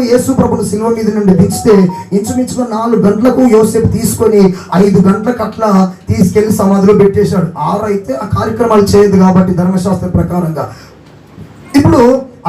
యేసు ప్రభుని సిల్వ మీద నుండి దించితే ఇంచుమించుగా నాలుగు గంటలకు యోసేపు తీసుకొని ఐదు గంటలకు అట్లా తీసుకెళ్ళి సమాధిలో పెట్టేశాడు. ఆరు అయితే ఆ కార్యక్రమాలు చేయదు కాబట్టి ధర్మశాస్త్ర ప్రకారంగా. ఇప్పుడు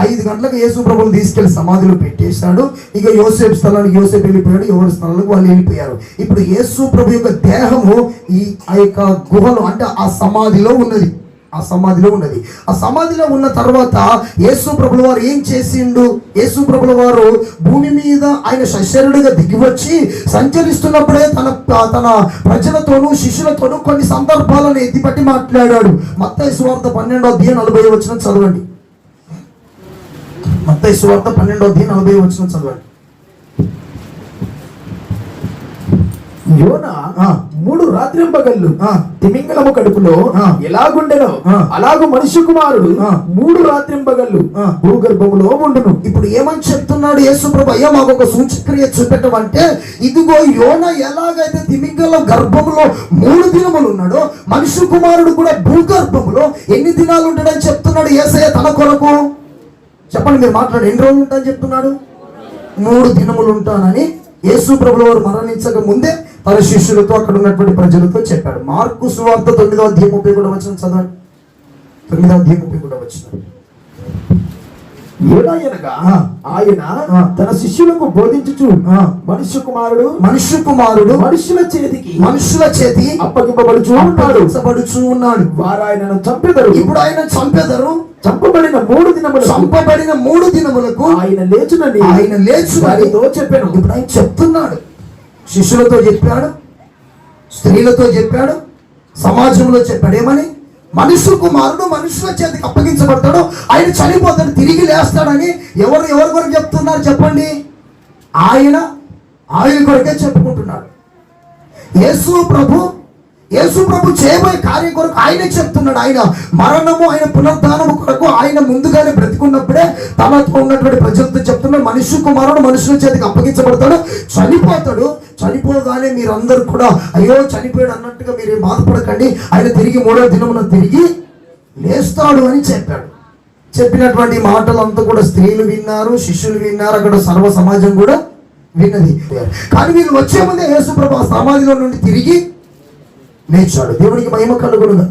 ఐదు గంటలకు యేసు ప్రభుని తీసుకెళ్ళి సమాధిలో పెట్టేశాడు. ఇక యోసేపు స్థలానికి యోసేపు వెళ్ళిపోయాడు. ఎవరి స్థలాలకు వాళ్ళు వెళ్ళిపోయారు. ఇప్పుడు యేసు ప్రభు యొక్క దేహము ఈ ఆ యొక్క గుహలో అంటే ఆ సమాధిలో ఉన్నది. ఆ సమాధిలో ఉన్నది. ఆ సమాధిలో ఉన్న తర్వాత యేసు ప్రభుల వారు ఏం చేసిండు? యేసు ప్రభుల వారు భూమి మీద ఆయన శశరుడిగా దిగివచ్చి సంచరిస్తున్నప్పుడే తన తన ప్రజలతోనూ శిష్యులతోనూ కొన్ని సందర్భాలను ఎత్తిపట్టి మాట్లాడాడు. మత్త సువార్త పన్నెండో అధ్యాయం నలభై వచ్చిన చదవండి. మత్త సువార్త పన్నెండో అధ్యాయం నలభై వచ్చిన చదవండి. యోన. మూడు రాత్రింపగళ్ళు ఆ. తిమింగలము కడుపులో. ఎలాగుండెనో. అలాగు మనుష్య కుమారుడు. మూడు రాత్రింపగళ్ళు ఆ. భూగర్భములో ఉండును ఇప్పుడు ఏమని చెప్తున్నాడు యేసు ప్రభు అయ్యా మాకు ఒక సూచక్రియ చూపెట్టమంటే ఇదిగో యోన ఎలాగైతే తిమింగల గర్భములో మూడు దినములు ఉన్నాడో మనుష్య కుమారుడు కూడా భూగర్భములో ఎన్ని దినాలు ఉంటాడని చెప్తున్నాడు ఏసయ్య తన కొరకు చెప్పండి మీరు మాట్లాడు ఎన్ని రోజులు ఉంటాఅని చెప్తున్నాడు మూడు దినములు ఉంటానని యేసు ప్రభుల వారు మరణించక ముందే తన శిష్యులతో అక్కడ ఉన్నటువంటి ప్రజలతో చెప్పాడు. మార్కు సువార్త తొమ్మిదవ అధ్యాయం ముప్పై కూడా వచ్చిన చదవండి. తొమ్మిదవ అధ్యాయం ముప్పై కూడా వచ్చిన ఏడాయనగా. ఆయన. తన శిష్యులకు బోధించుచు. మనుష్య కుమారుడు మనుష్య కుమారుడు మనుషుల చేతికి మనుషుల చేతి అప్పగింపబడుచు ఉన్నాడు. అప్పగించబడుచు ఉన్నాడు. వారు ఆయనను చంపెదరు. ఇప్పుడు ఆయన చంపెదరు. చంపబడిన మూడు దినములు చంపబడిన మూడు దినములకు ఆయన లేచునని ఆయన లేచునని చెప్పాను. ఇప్పుడు ఆయన చెప్తున్నాడు. శిష్యులతో చెప్పాడు స్త్రీలతో చెప్పాడు సమాజంలో చెప్పాడు. ఏమని? మనుషు కుమారుడు మనుషుల చేతికి అప్పగించబడతాడు ఆయన చనిపోతాడు తిరిగి లేస్తాడని ఎవరు ఎవరి కొరకు చెప్తున్నారు చెప్పండి? ఆయన ఆయన కొరకే చెప్పుకుంటున్నాడు. యేసు ప్రభు యేసు ప్రభు చేయబోయే కార్యం కొరకు ఆయనే చెప్తున్నాడు. ఆయన మరణము ఆయన పునరుద్ధానము కొరకు ఆయన ముందుగానే బ్రతికున్నప్పుడే తనతో ఉన్నటువంటి ప్రజలతో చెప్తున్నాడు మనుష్య కుమారుడు మనుషుల చేతికి అప్పగించబడతాడు. చనిపోతాడు. చనిపోగానే మీరందరూ కూడా అయ్యో చనిపోయాడు అన్నట్టుగా మీరు బాధపడకండి. ఆయన తిరిగి మూడో దినమున తిరిగి లేస్తాడు అని చెప్పాడు. చెప్పినటువంటి మాటలంతా కూడా స్త్రీలు విన్నారు శిష్యులు విన్నారు. అక్కడ సర్వ సమాజం కూడా విన్నది. కానీ వీళ్ళు వచ్చే ముందే యేసు ప్రభు ఆ సమాధిలో నుండి తిరిగి నేర్చాడు. దేవుడికి మహిమ కలుగును.